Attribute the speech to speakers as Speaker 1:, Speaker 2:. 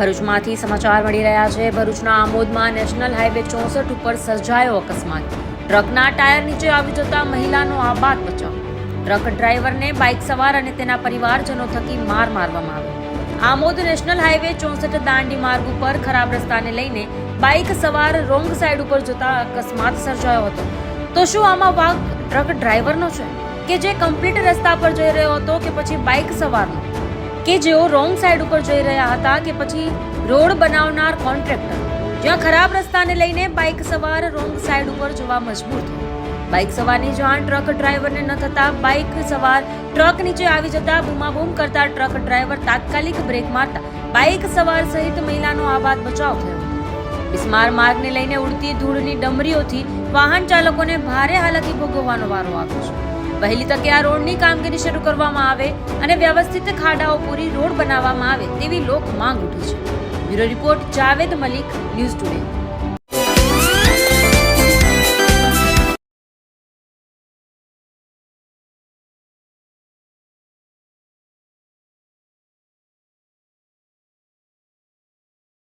Speaker 1: ભરૂચમાંથી સમાચાર મળી રહ્યા છે. ભરૂચના આમોદમાં નેશનલ હાઈવે ચોસઠ ઉપર સર્જાયો અકસ્માત. ટ્રકના ટાયર નીચે આવી જતા મહિલાનો આબાદ બચાવ. ટ્રક ડ્રાઈવરને બાઇક સવાર અને તેના પરિવારજનો થકી માર મારવામાં આવ્યો. આમોદ નેશનલ હાઈવે ચોસઠ દાંડી માર્ગ ઉપર ખરાબ રસ્તાને લઈને બાઇક સવાર રોંગ સાઈડ ઉપર જતા અકસ્માત સર્જાયો હતો. તો શું આમાં વાંક ટ્રક ડ્રાઈવરનો છે? કે જે કમ્પ્લીટ રસ્તા પર જઈ રહ્યો હતો કે પછી બાઇક સવારનો? કે જેઓ રોંગ સાઈડ ઉપર જઈ રહ્યા હતા કે પછી રોડ બનાવનાર કોન્ટ્રાક્ટર, જ્યાં ખરાબ રસ્તાને લઈને બાઇક સવાર રોંગ સાઈડ ઉપર જવા મજબૂર થયો. બાઇક સવારની જાણ ટ્રક ડ્રાઈવરને ન થતા બાઇક સવાર ટ્રક નીચે આવી જતા બૂમાબૂમ કરતા ટ્રક ડ્રાઈવર તાત્કાલિક બ્રેક મારતા બાઇક સવાર સહિત મહિલાનો આબાદ બચાવ થયો. બિસ્માર માર્ગને લઈને ઉડતી ધૂળની ડમરીઓથી વાહન ચાલકોને ભારે હાલાકી ભોગવવાનો વારો આવ્યો છે. વહેલી તકે આ રોડની કામગીરી શરૂ કરવામાં આવે અને વ્યવસ્થિત ખાડાઓ પૂરી રોડ બનાવવામાં આવે તેવી લોક માંગ ઉઠી છે. Bureau report Javed Malik, news today.